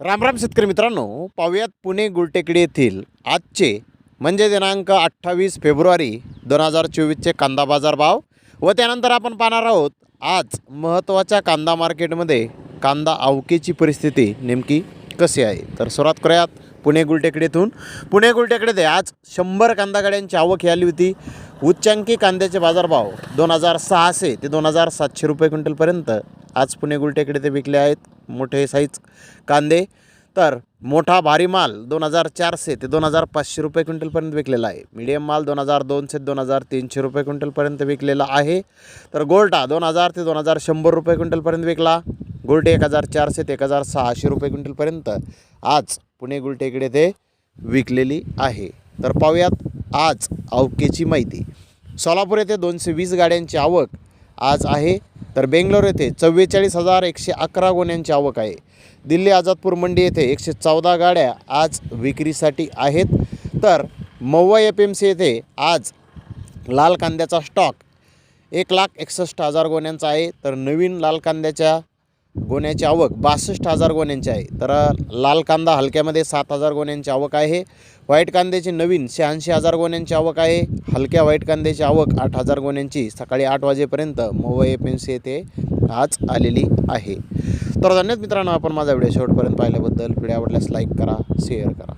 राम राम शेतकरी मित्रांनो पाहुयात पुणे गुलटेकडी येथील आजचे म्हणजे दिनांक अठ्ठावीस फेब्रुवारी दोन हजार चोवीसचे कांदा बाजार भाव व त्यानंतर आपण पाहणार आहोत आज महत्त्वाच्या कांदा मार्केटमध्ये कांदा आवकेची परिस्थिती नेमकी कशी आहे? तर सुरुवात करूयात पुणे गुलटेकडीतून. पुणे गुलटेकडीत आज शंभर कांदा गाड्यांची आवक आली होती. उच्चांकी कांद्याचे बाजारभाव दोन हजार सहाशे ते दोन हजार सातशे रुपये क्विंटलपर्यंत. आज पुणे गुलटेकडे ते विकले आहेत मोठे साईज कांदे. तर मोठा भारी माल दोन हजार चारशे ते दोन हजार पाचशे रुपये क्विंटलपर्यंत विकलेला आहे. मीडियम माल दोन हजार दोनशे दोन हजार तीनशे रुपये क्विंटलपर्यंत विकलेला आहे. तर गोल्टा दोन हजार ते दोन हजार शंभर रुपये क्विंटलपर्यंत विकला. गुलटे एक हजार चारशे ते एक हजार सहाशे रुपये क्विंटलपर्यंत आज पुणे गुलटेकडे ते विकलेली आहे. तर पाहूयात आज आवकेची माहिती. सोलापूर येथे दोनशे वीस गाड्यांची आवक आज आहे तर बेंगलोर येथे चव्वेचाळीस हजार एकशे अकरा गोण्यांची आवक आहे. दिल्ली आझादपूर मंडी येथे एकशे चौदा गाड्या आज विक्रीसाठी आहेत तर मव्वा एफ एम सी येथे आज लाल कांद्याचा स्टॉक एक लाख एकसष्ट हजार गोण्यांचा आहे तर नवीन लाल कांद्याच्या गोण्याची आवक बासष्ट हजार गोण्यांची आहे. तर लाल कांदा हलक्यामध्ये सात हजार गोण्यांची आवक आहे. व्हाईट कांद्याची नवीन शहाऐंशी हजार गोण्यांची आवक आहे. हलक्या व्हाईट कांद्याची आवक आठ हजार गोण्यांची. सकाळी आठ वाजेपर्यंत मोवा एफ एम सी येथे आज आलेली आहे. तर धन्यवाद मित्रांनो आपण माझा व्हिडिओ शेवटपर्यंत पाहिल्याबद्दल. व्हिडिओ आवडल्यास लाईक करा शेअर करा.